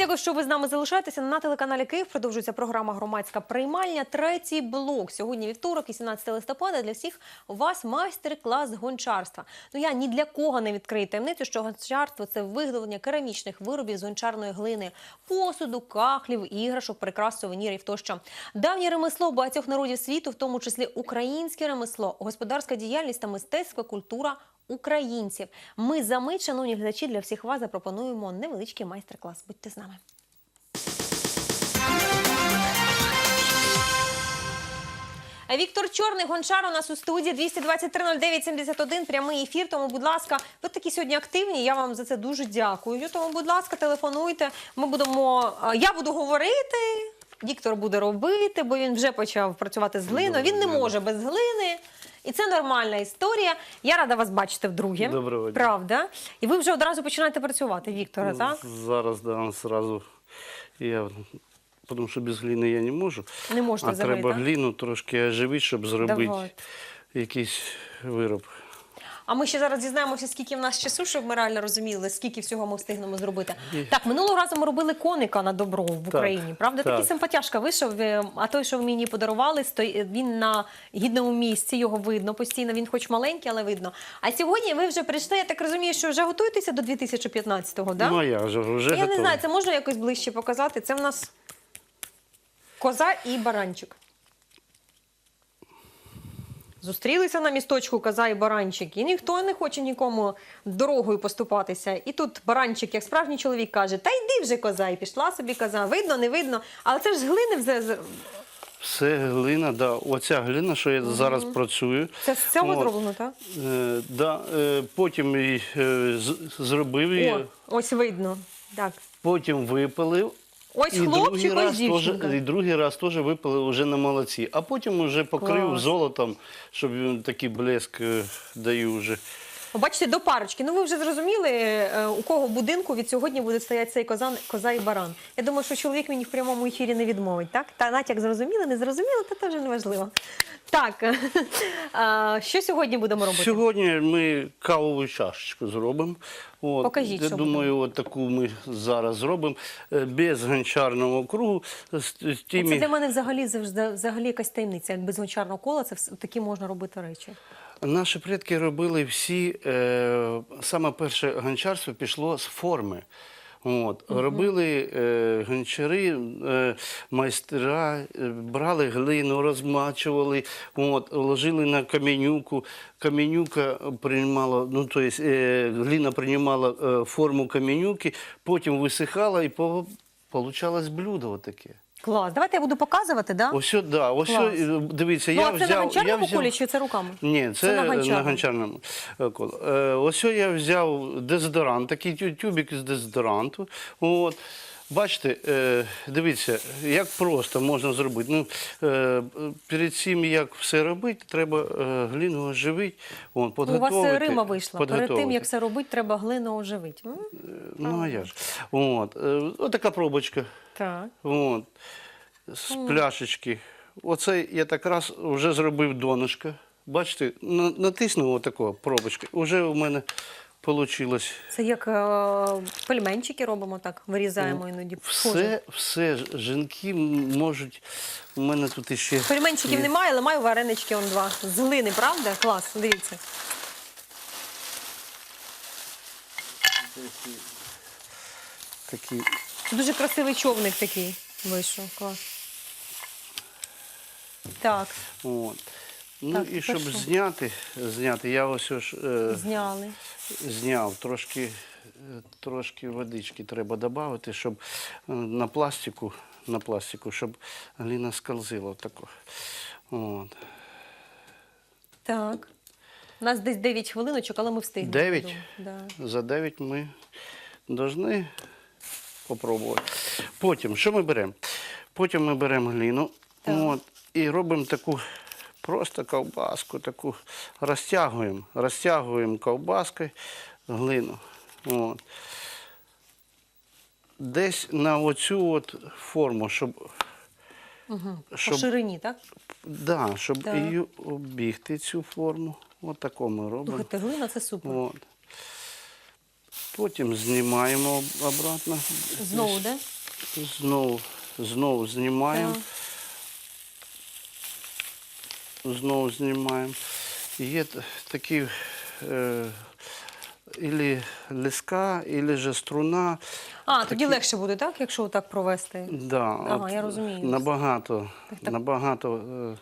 дякую, що ви з нами залишаєтеся. На телеканалі Київ продовжується програма Громадська приймальня. Третій блок. Сьогодні вівторок, 18 листопада. Для всіх вас майстер-клас гончарства. Ну я ні для кого не відкрию таємницю, що гончарство це виготовлення керамічних виробів з гончарної глини, посуду, кахлів, іграшок, прикрас, сувенірів тощо. Давнє ремесло багатьох народів світу, в тому числі українське ремесло, господарська діяльність та мистецька культура українців. Ми за мить, шановні глядачі, для всіх вас запропонуємо невеличкий майстер-клас. Будьте з нами. Віктор Чорний, гончар у нас у студії 223-09-71, прямий ефір. Тому, будь ласка, ви такі сьогодні активні. Я вам за це дуже дякую. Тому, будь ласка, телефонуйте. Ми будемо. Я буду говорити. Віктор буде робити, бо він вже почав працювати з глиною. Він не може без глини. І це нормальна історія. Я рада вас бачити вдруге. Доброго дня. Правда. І ви вже одразу починаєте працювати, Віктора, так? Зараз да, зразу я, тому що без гліни я не можу. Не можете а взагалі, треба так? глину трошки оживити, щоб зробити Давайте. якийсь вироб. А ми ще зараз дізнаємося, скільки в нас часу, щоб ми реально розуміли, скільки всього ми встигнемо зробити. Так, минулого разу ми робили коника на добро в Україні. Правда, такий так. симпатяшка вийшов. е, А той, що мені подарували, він на гідному місці. Його видно постійно. Він хоч маленький, але видно. А сьогодні ви вже прийшли. Я так розумію, що вже готуєтеся до 2015-го, да? Ну я вже, вже я не знаю, це можна якось ближче показати. Це в нас коза і баранчик. Зустрілися на місточку коза і баранчик, і ніхто не хоче нікому дорогою поступатися. І тут баранчик, як справжній чоловік, каже: Та йди вже коза, і пішла собі коза. Видно, не видно. Але це ж з глини вже Все глина, да. Оця глина, що я зараз працюю. це з цього От. зроблено, так? Е, да, е, потім її, е, з- зробив її, О, ось видно. Так. потім випалив. Ось і хлопчик, ось раз теж, і другий раз теж випали вже на молоці. А потім вже покрив Клас. золотом, щоб він такий блеск е, даю вже. Бачите, до парочки. Ну ви вже зрозуміли, е, у кого в будинку від сьогодні буде стояти цей коза, коза і баран. Я думаю, що чоловік мені в прямому ефірі не відмовить, так? Та натяк зрозуміли, не зрозуміли, то це вже не важливо. Так, а, що сьогодні будемо робити? Сьогодні ми кавову чашечку зробимо. От, Покажіть, Я що думаю, от таку ми зараз зробимо е, без гончарного кругу. З, з Це тими... для мене взагалі завжди взагалі якась таємниця. Як без гончарного кола, це такі можна робити речі. Наші предки робили всі, е, саме перше гончарство пішло з форми. От, Робили е, гончари, е, майстра, е, брали глину, розмачували, от, ложили на каменюку. Каменюка приймала, ну, то есть, е, глина приймала е, форму каменюки, потім висихала і по, получалось блюдо таке. Клас. Давайте я буду показувати, да? Ось, да, ось, Клас. е, дивіться, ну, я а це взяв, на я гончарному взяв... колі чи це руками? Ні, це, на на гончарному. гончарному е, колі. Е, Ось я взяв дезодорант, такий тю- тюбик з дезодоранту. От. Бачите, е, дивіться, як просто можна зробити. Ну, е, перед цим, як все робити, треба е, глину оживити. От, Ну, у вас підготовити, е, Рима вийшла. Перед тим, підготовити. як це робити, треба глину оживити. М? Ну, а я ж. От, е, отака пробочка. Так. От, з пляшечки. Оце я так раз вже зробив донышко. Бачите, на- натиснув отако пробочки. Уже у мене вийшло. Це як е, пельменчики робимо так, вирізаємо іноді. Схоже. Все, все ж- жінки м- можуть. У мене тут іще. Пельменчиків немає, але маю варенички он два. З глини, правда? Клас, дивіться. Такі. Дуже красивий човник такий вийшов. Клас. Так, От. Ну Так, і щоб що? зняти, зняти, я ось ж е, зняли. зняв трошки, е, трошки водички треба додати, щоб е, на пластику, на пластику, щоб глина скользила тако. От. Так. У нас десь 9 хвилиночок, але ми встигнемо. Дев'ять? Да. За 9 ми повинні спробувати. Потім, що ми беремо? Потім ми беремо глину от, і робимо таку просто ковбаску, таку розтягуємо, розтягуємо ковбаскою глину. От. Десь на оцю от форму, щоб, По щоб, ширині, так? да, щоб Так. її обігти, цю форму. От таку ми робимо. Слухайте, глина це супер. От. Потім знімаємо обратно. Знову, де? Знову, знову знімаємо. Так. Знову знімаємо. Є такі е, ілі лиска, ілі же струна. А, тоді легше буде, так, якщо так провести. Да, Ага, от я розумію. Набагато, так. набагато е, е,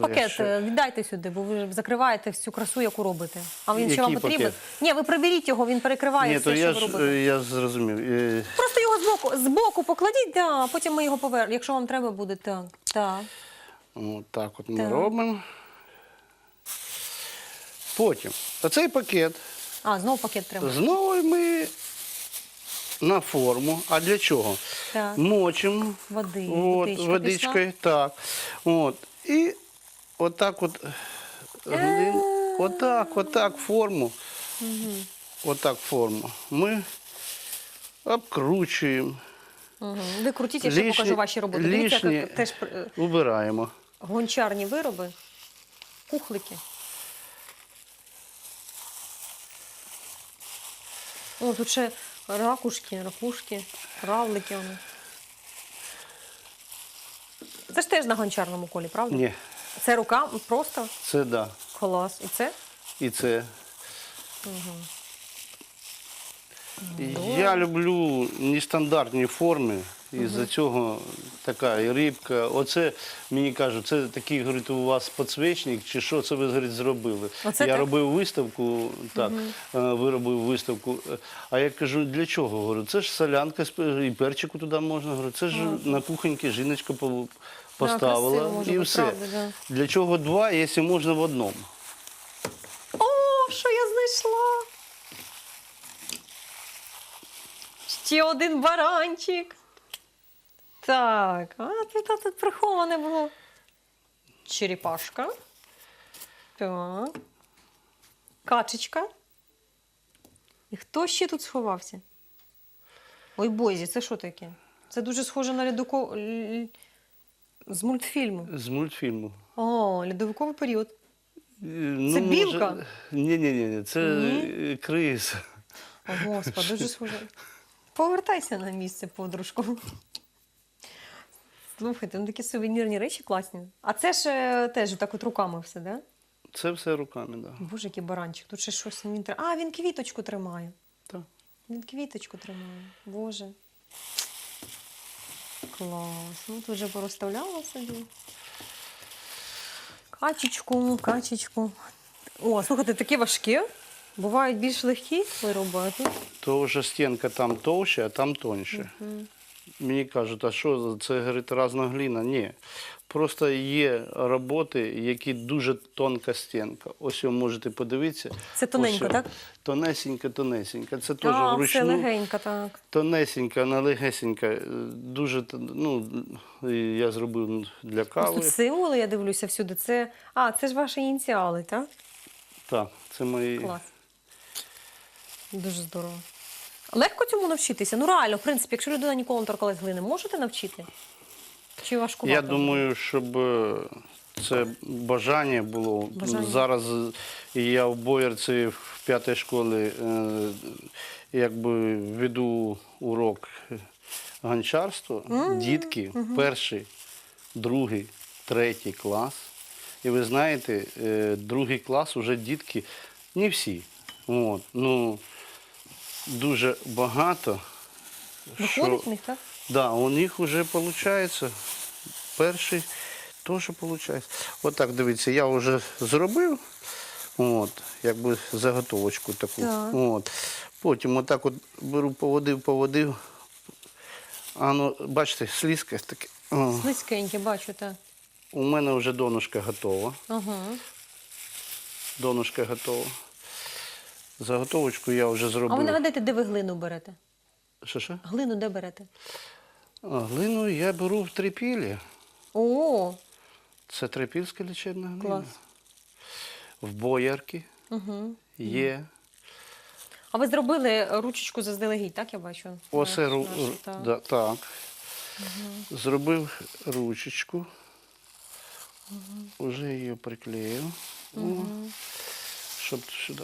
Пакет е, віддайте сюди, бо ви закриваєте всю красу, яку робите. А він ще вам потрібен? пакет? Ні, ви приберіть його, він перекриває Ні, все, то що я, ви робите. е, я зрозумів. Е, Просто його збоку, збоку покладіть, да, а потім ми його повернемо, якщо вам треба буде. Так. так. От так от ми Так. робимо. Потім оцей пакет А, знову пакет треба. знову ми на форму. А для чого? Так. Мочимо Води, от, водичкою. Так. От. І отак от, глин- отак, отак форму. Отак форму. Ми обкручуємо. Угу. Ви крутіть, я ще Лишні- покажу ваші роботи. Дивіться, лишні як теж е, Убираємо. гончарні вироби, кухлики. О, тут ще ракушки, ракушки, равлики. Вони. Це ж теж на гончарному колі, правда? Ні, Це рука просто це да. клас. І це? І це. Я люблю нестандартні форми, і за цього така і рибка. Оце мені кажуть, це такий говорить, у вас підсвічник, чи що це ви говорить, зробили. Оце я так? робив виставку, так, е, виробив виставку. А я кажу, для чого? Говорю, це ж солянка і перчику туди можна. Говорю, це ж на кухоньки жіночка поставила красиво може і бути, все. правда, да. Для чого два, якщо можна в одному? О, що я знайшла? Ще один баранчик. Так, а тут, а тут приховане було. Черепашка. Так. Качечка. І хто ще тут сховався? Ой, Бозі, це що таке? Це дуже схоже на льодоко... з мультфільму. З мультфільму. О, льодовиковий період. Ну, Це білка? Ні, ні, ні, це е, крис. О, Господи, дуже схоже. Повертайся на місце, подружку. Слухайте, ну такі сувенірні речі класні. А це ж е, теж так от руками все, да? Це все руками, так. Да. Боже, який баранчик. Тут ще щось він тримає. А, він квіточку тримає. Так. Він квіточку тримає. Боже. Клас. Ну, тут вже порозставляла собі. Качечку, качечку. О, слухайте, такі важкі. Бувають більш легкі вироби, а тут То вже стінка там товща, а там тоньше. Мені кажуть, а що це говорить, разна гліна? Ні. Просто є роботи, які дуже тонка стінка. Ось ви можете подивитися. Це тоненько, Ось, так? Тонесенька, тонесенька. Це теж а, вручну. легенько, так. Тонесенька, вона легесенька. Дуже, ну, я зробив для кави. тут символи, я дивлюся всюди. Це... А, це ж ваші ініціали, так? Так, це мої. Клас. Дуже здорово. Легко цьому навчитися? Ну реально, в принципі, якщо людина ніколи не торкалась глини, можете навчити? Чи важкувато? Я думаю, щоб е, це бажання було. Бажання. Зараз я в Боярці в п'ятій школі е, якби веду урок гончарства. Дітки, перший, другий, третій клас. І ви знаєте, е, другий клас вже дітки, не всі. От, ну, дуже багато. Виходить що- в них, так? Да, у них вже виходить. Перший теж виходить. Отак, дивіться, я вже зробив. От, якби заготовочку таку. Так. От. Потім отак от беру, поводив, поводив. А ну, бачите, слізка таке. О, Слизькенькі, бачу, так. у мене вже донышка готова. Ага. Донышка готова. Заготовочку я вже А зробив. ви нагадайте, де ви глину берете? Що, що? Глину де берете? А, глину я беру в трипілі. О, Це трипільська лічебна глина. клас. В боярки Угу. є. А ви зробили ручечку заздалегідь, так я бачу? Оце ру... так. да, так. Зробив ручечку. Уже її приклеїв. О, щоб сюди.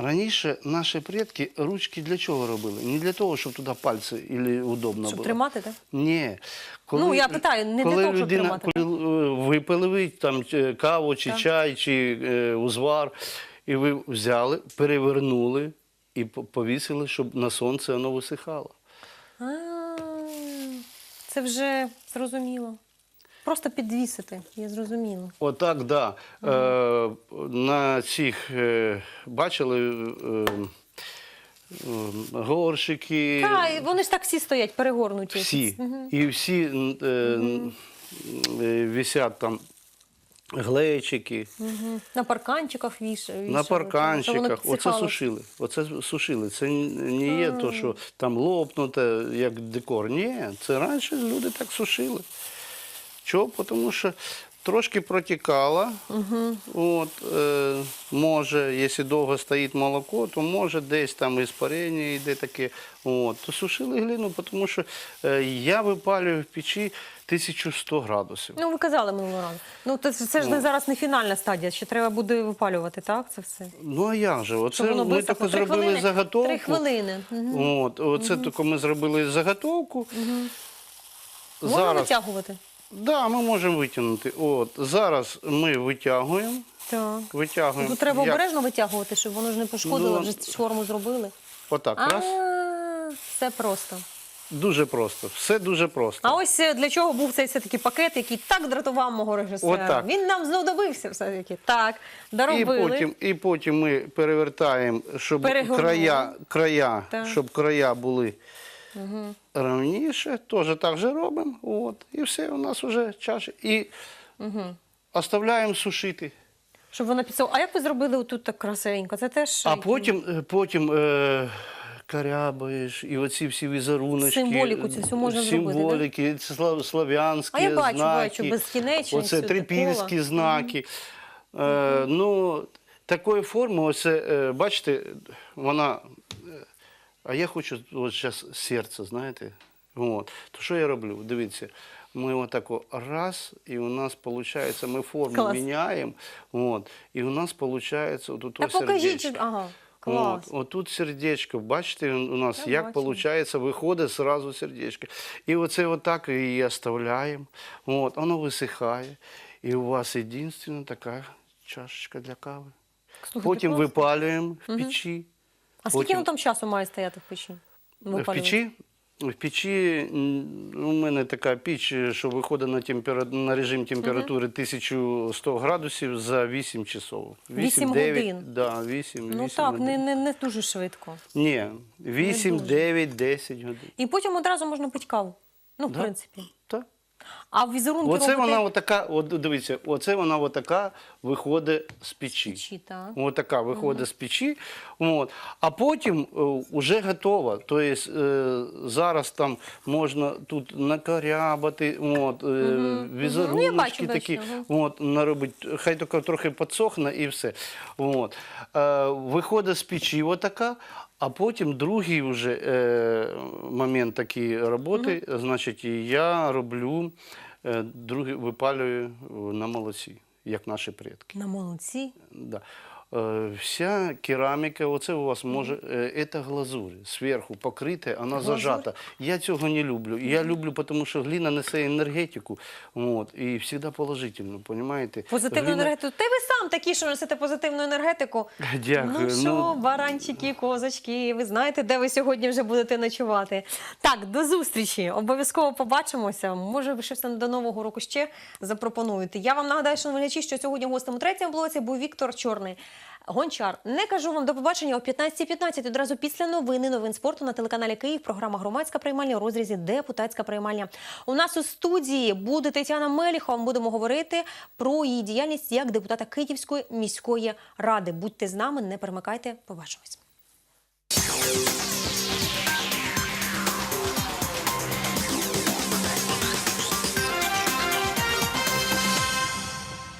Раніше наші предки ручки для чого робили? Не для того, щоб туди пальці і удобно Щоб було. тримати, так? Ні. Ну, я питаю, не для коли того, щоб людина, тримати, Коли е, випили ви там каву, чи Так. чай, чи е, узвар, і ви взяли, перевернули і повісили, щоб на сонце воно висихало. А, Це вже зрозуміло. Просто підвісити, я зрозуміла. Отак, да. Е, на цих е, бачили е, е, горшики. Та, вони ж так всі стоять, перегорнуті. всі. Мгм. І всі е, е, висять там глечики. Мгм. На парканчиках віш... вішали. На парканчиках. Оце сушили. Оце сушили. Це не є то, що там лопнуте, як декор. Ні, це раніше люди так сушили. Чого? Тому що трошки протікало. От, е, може, якщо довго стоїть молоко, то може десь там іспарення йде таке. От, то сушили глину, тому що е, я випалюю в печі 1100 градусів. Ну, ви казали минулого разу. Ну, то це це ж не зараз не фінальна стадія, ще треба буде випалювати, так? Це все. Ну а як же? Оце Щоб воно ми висохло. Три зробили хвилини? заготовку. Три хвилини. От, оце тільки ми зробили заготовку. Можна Зараз, витягувати? Да, ми можемо витягнути. От, зараз ми витягуємо. Так. Витягуємо. Тут треба як? обережно витягувати, щоб воно ж не пошкодило, Ну, вже форму зробили. Отак, раз. Все просто. Дуже просто. Все дуже просто. А ось е, для чого був цей все-таки пакет, який так дратував мого режисера. Отак. Він нам знадобився все-таки. Так, І доробили. потім, і потім ми перевертаємо, щоб Перегорнули. края, края, Так. щоб края були равніше. Теж так же робимо. От, і все, у нас вже чаші. І оставляємо сушити. Щоб вона підсохла. А як ви зробили тут так красивенько? Це теж А е, потім, е, потім е, корябаєш, і оці всі візеруночки. Символіку цю всю можна зробити, Символіки, це слав- слав'янські А я бачу, знаки. бачу, безкінечність, Оце оце трипільські коло. знаки. Е, ну, такої форми, оце, е, бачите, вона. А я хочу от зараз серце, знаєте. От. То що я роблю? Дивіться. Ми отак о, раз, і у нас виходить, ми форму Клас. міняємо, от, і у нас виходить от Та покажіть. сердечко. Ага, клас. От, отут сердечко, бачите, у нас Я як бачу. виходить, виходить зразу сердечко. І оце отак її оставляємо, от, воно висихає. І у вас єдина така чашечка для кави. Слухайте, Потім класно. випалюємо в печі. А скільки потім- воно там часу має стояти в печі? В печі? В печі у мене така піч, що виходить на, темпера... на режим температури 1100 градусів за 8 часов. Вісім 8-9, годин? Да, 8, Ну 8 так, годин. не, не, не дуже швидко. Ні, 8, 9, 10 годин. І потім одразу можна пити каву. Ну, в Да. принципі. Так. А візерунки Оце робите вона отака, от дивіться, оце вона отака виходить з печі. печі, так. Отака виходить з печі. От. А потім е, вже готова. Тобто е, зараз там можна тут накорябати, от, е, Ну, я бачу, бачу, такі, ага. от, наробити. Хай тільки трохи підсохне і все. От. Е, виходить з печі отака, а потім другий вже е, момент такої роботи, значить, я роблю, е, другий випалюю на молоці, як наші предки. На молодці. Да. Е, Вся кераміка, оце у вас може, е, це глазурь, зверху покрита, вона Глазурь? зажата. Я цього не люблю. Я люблю, тому що глина несе енергетику, от, і завжди положительно, розумієте? Позитивну енергетику. Ти ви сам такий, що несете позитивну енергетику. Дякую. Ну що, баранчики, козочки, ви знаєте, де ви сьогодні вже будете ночувати. Так, до зустрічі. Обов'язково побачимося. Може, ви щось до нового року ще запропонуєте. Я вам нагадаю, шановні глядачі, що сьогодні гостем у третьому блоці був Віктор Чорний. Гончар, не кажу вам до побачення о 15.15, одразу після новини новин спорту на телеканалі Київ. Програма громадська приймальня у розрізі депутатська приймальня. У нас у студії буде Тетяна Меліхова. Будемо говорити про її діяльність як депутата Київської міської ради. Будьте з нами, не перемикайте. Побачимось.